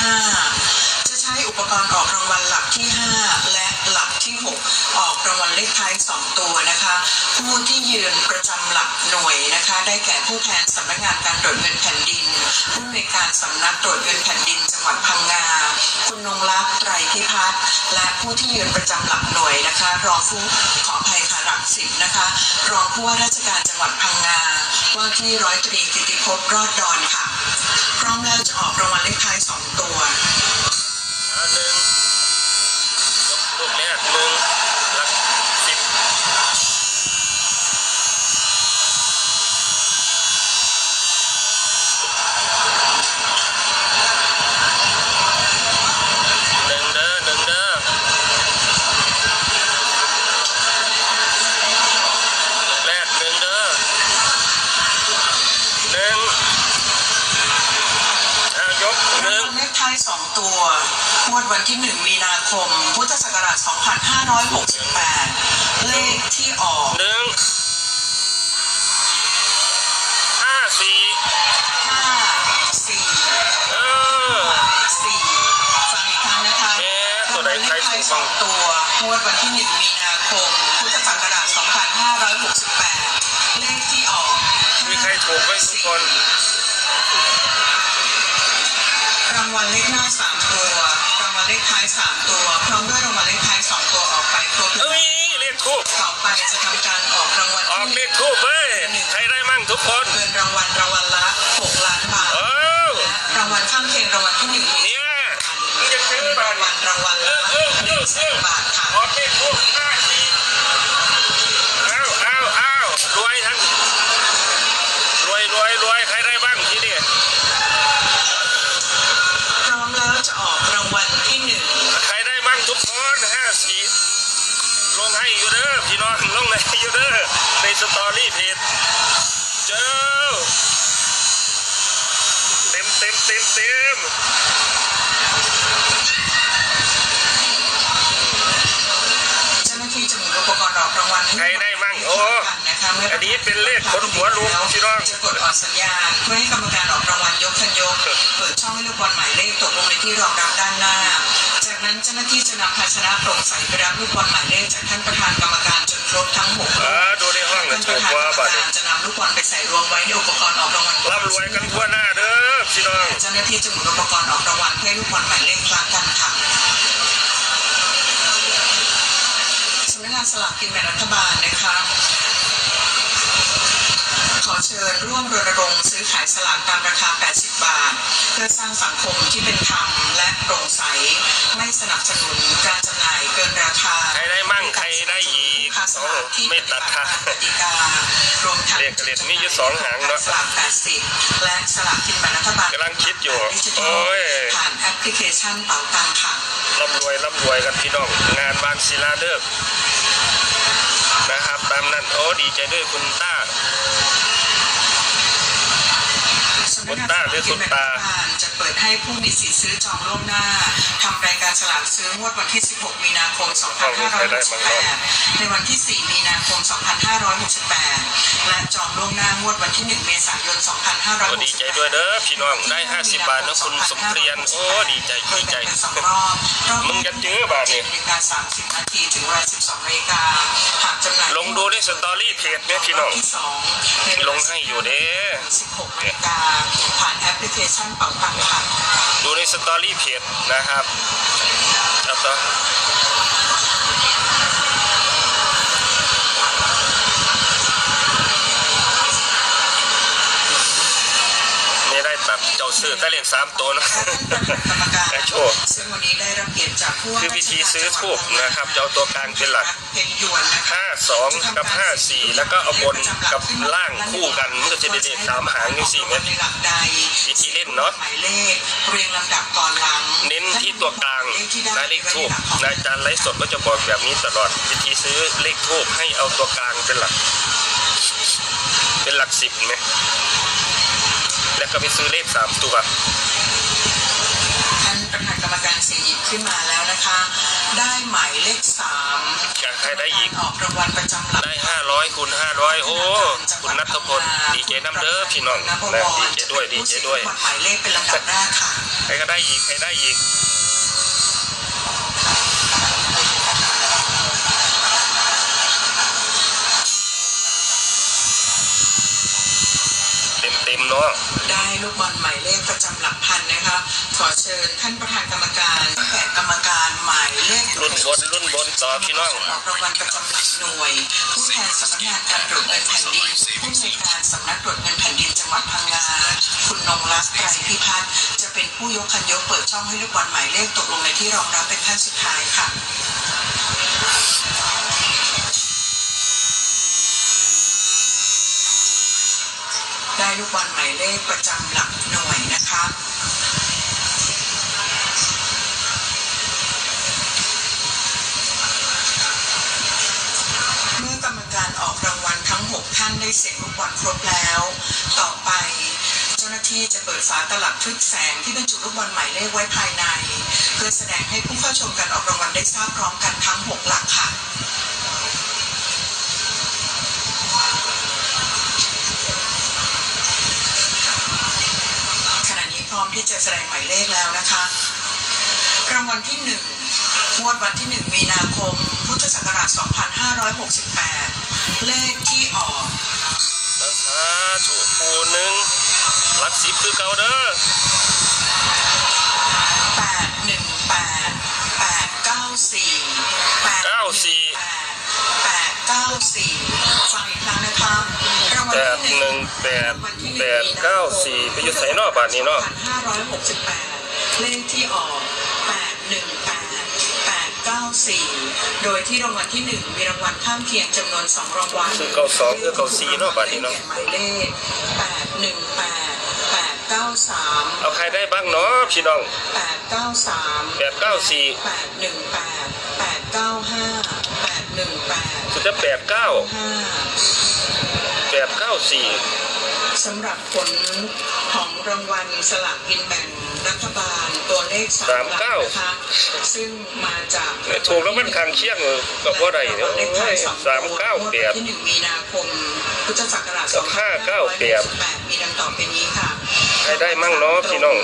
ห้าจะใช้อุปกรณ์ออกรางวัลหลักที่ห้าและหลักที่หกออกรางวัลเลขท้ายสองตัวนะคะ ผู้ที่ยืนประจำหลักหน่วยนะคะ ได้แก่ผู้แทนสำนักงานการตรวจเงินแผ่นดินผู้อำนการสำนักตรวจเงินแผ่นดินจังหวัดพังงาคุณนงลักษณ์ไตรพิพัฒน์และผู้ที่ยืนประจำหลักหน่วยนะคะ รองผู้ขออภัยค่ะหลักสิบนะคะ รองผู้ว่าราชการจังหวัดพังงาว่าที่ร้อยตรีกิติภพรอดดอนค่ะ ร้อมแล้วจะออกรางวัลเลขท้ายสองตัวหนึ่งลูกแรกหนึ่ง นึ่งเลขท้ายสองตัวงวดวันที่1มีนาคม พุทธศักราช 2568 เลขที่ออกหนึ่งห้าสี่5เออ4 4ฟังอีกครั้งนะคะเอ๊ะตัวใดใครเลขถูท้ายกสบ้าองงตัวงวดวันที่1มีนาคม พุทธศักราช 2568 เลขที่ออกมีใครถูกไหมทุกคนร จะทำการออกรางวัลออกที่เลขทูบเว้ยใครได้มั่งทุกคนเงินรางวัลรางวัลละ6ล้านบาทเออและรางวัลข้างเคียงรางวัลที่1มีเนี่ยมึงจะซื้อเงินบ้ารานงวัลรางวัลละ1แสนบาท องลงในยู่เด้อในสตอรี่เพจเจ้าเต็มเต็มเต็มเต็มเจ้าหน้าที่จะมุนอุปกรณ์ออกรางวัลใครได้มั่งโอ้ะะเออันนี้เป็นเลขคนหัวลุกพี่น้องจะกดออกสัญญาณเพื่อให้กรรมการออกรางวัลยกคันยกเปิดช่องให้ลูกบอลหมายเลขตกลงในที่รองรับด้านหน้า นั้นเจ้าหน้าที่จะนำภาชนะโปร่งใสไปรับลูกบอลหมายเลขจากท่านประธานกรรมการจนครบทั้งหกอ่าลูกดูในห้องนะท่านปถูระกธานกรว่ารมบัตรการจะนำลูกบอลไปใส่รวมไว้ในอุปกรณ์ออกรางวัลร่ำรวยกันทั่วหน้าเด้อพี่น้องเจ้าหน้าที่จะหมุนอุปกรณ์ออกรางวัลเพื่อให้ลูกบอลหมายเลขคละกันค่ะสำนักงานสลากกินแบ่งรัฐบาลนะคะขอเชิญร่วมรณรงค์ซื้อขายสลากตามราคา 80 บาท เพื่อสร้างสังคมที่เป็นธรรมและโปร่งใส ไม่สนับสนุนการจำหน่ายเกินราคาใครได้มั่งใครได้อีกค่าสลากที่ไม่ตัดค่าปฏิบัติตามกติการวมทั้งเลขกระเด็นมีอยู่สองหางเนอะสลาก80และสลากกินแบ่งรัฐบาลกำลังคิดอยู่ดิจิทัลโอ้ยผ่านแอปพลิเคชันเป๋าตังค่ะร่ำรวยร่ำรวยกันพี่น้องงานบานศิลาเลิกษ์นะครับตามนั้นโอ้ดีใจด้วยคุณต้าคุณต้าหรือคุณตาจะ เปิดให้ผู้มีสิทธิ์ซื้อจองล่วงหน้าทำรายการฉลากซื้องวดวันที่ 16 มีนาคม 2568 ในวันที่ 4 มีนาคม 2568 และจองล่วงหน้างวดวันที่ 1 เมษายน 2568โอ้ดีใจด้วยเด้อพี่น้องได้ 50 บาทนะคุณสมเพียรโอ้ดีใจดีใจเป็นสองรอบรอบมึงจะเจอบาทนี่นาฬิกา30 นาทีถึงเวลา12นาฬิกาหากจำหน่ายลงดูในสตอรี่เพจเนี่ยพี่น้องรบที่สองในเวาลงให้อยู่เด้16นาฬิกาผ่านแอปพลิเคชันเป๋าตังค่ะดูในสตอรี่เพจนะครับแล้ว เจ้าซื้อแต่เลขสามตัวนะกรรมการไอ้โชคซึ่งวันนี้ได้รับเกียรติจากผู้ว่าคือวิธีซื้อทูบนะครับจะเอาตัวกลางเป็นหลักเพชรยวนนะคะห้าสองกับห้าสี่แล้วก็เอาบนกับล่างคู่กันมันก็จะได้เลขสามหางนี่สี่เมตรในหลักใดวิธีเล่นเนาะหมายเลขเรียงลำดับก่อนหลังเน้นที่ตัวกลางและเลขทูบนายจารย์ไลฟ์สดก็จะบอกแบบนี้ตลอดวิธีซื้อเลขทูบให้เอาตัวกลางเป็นหลัก เป็นหลักสิบไหม แล้วก็ไปซื้อเลขสามตัวท่านประธานกรรมการเสียงหยิบขึ้นมาแล้วนะคะ ได้หมายเลขสามอยากให้ได้อีก ออกรางวัลประจำหลักได้ห้าร้อยคูณห้าร้อยโอ้คุณนัทพลดีใจน้ำเด้อพี่น้องนะดีใจด้วยดีใจด้วยผู้ซื้อหมายเลขเป็นลำดับแรกค่ะรก็ได้อีกใครได้อีก มเนาะได้ลูกบอลหมายเลขประจำหลักพันนะคะ ขอเชิญท่านประธานกรรมการแขกกรรมการหมายเลขรุ่นบนรุ่นบนต่อพี่น้องออกรางวัลประจำหลักหน่วย ผู้แทนสำนักงานการตรวจเงินแผ่นดินผู้อำนการสำนักตรวจเงินแผ่นดินจังหวัดพังงาคุณนงรักไกรพิพัฒน์จะเป็นผู้ยกคันยกเปิดช่องให้ลูกบอลหมายเลขตกลงในที่รองรับเป็นท่านสุดท้ายค่ะ ได้ลูกบอลหมายเลขประจำหลักหน่วยนะคะเมื่อกรรมการออกรางวัลทั้ง 6 ท่านได้เสียงลูกบอลครบแล้ว ต่อไปเจ้าหน้าที่จะเปิดฝาตลับทึกแสงที่บรรจุลูกบอลหมายเลขไว้ภายใน เพื่อแสดงให้ผู้เข้าชมการออกรางวัลได้ทราบพร้อมกันทั้ง 6 หลักค่ะ ที่จะแสดงหมายเลขแล้วนะคะ รางวัลที่หนึ่งวดวันที่ 1 มีนาคม พุทธศักราช 2568 เลขที่ออกสาธุปูหนึ่งลักสิบคือเก่าเด้อ แปดที่หนึ่งแปดแปดเก้าสี่ไปอยุดใส่นอกบาทนี้เนาะ2568เลขที่ออก818 894โดยที่รางวัลที่1มีรางวัลข้างเคียงจำนวน2รางวัลคือเก้าสองคือเก้าสี่เนาะบาทนี้เนาะหมายเลข818 893เอาใครได้บ้างเนาะพี่น้องแปดเก้าสามแปดเก้าสี่แปดหนึ่งแปดแปดเก้าห้าแปดหนึ่งแปดสุดจะแปดเก้าห้า แปดเก้าสี่สำหรับผลของรางวัลสลากกินแบ่งรัฐบาลตัวเลขสามหลักนะคะซึ่งมาจากถูกแล้วมันขังเคียงกับว่าไรเนาะเลขท้ายสองตัวสามเก้าแปดที่หนึ่งมีนาคมพุทธศักราชกับห้าเก้าแปด2568มีดังต่อไปนี้ค่ะใครได้มั่งเนาะพี่น้อง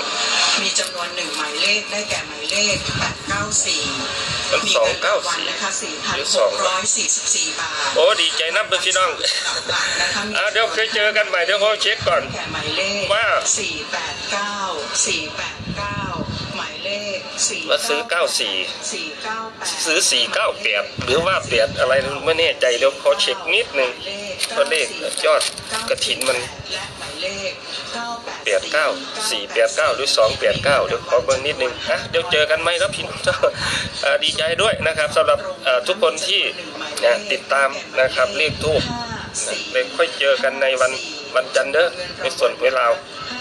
มีจำนวนหนึ่งหมายเลขได้แก่หมายเลข 894มันมีสองเงินเก้ารางวัลสี่นะคะหรือสอง4,644 บาทโอ้ดีใจนับเลยพี่น้องหลักๆนะคะมีอะเดี๋ยวเคยเจอกันใหม่เดี๋ยวเขาเช็คก่อน แก่หมายเลขว่า 489 489หมายเล ข4ว่าซื้อ 94 498ซื้อสี่เก้าแปดหรือว่าแปดอะไรไม่แน่ใจเดี๋ยวขอเช็คนิดนึงตัวเลขยอดกระถินมันและหมายเลขแปดเก้าสี่แปดเก้าหรือสองแปดเก้าเดี๋ยวขอเบิ่งนิดนึงอะเดี๋ยวเจอกันไหมครับพี่น้องอ่าดีใจด้วยนะครับสำหรับอ่าทุกคนที่นะติดตามนะครับเลขทูบเลยค่อยเจอกันในวันวันจันทร์เด้อในส่วนเวลา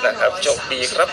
นะครับโชคดีครับ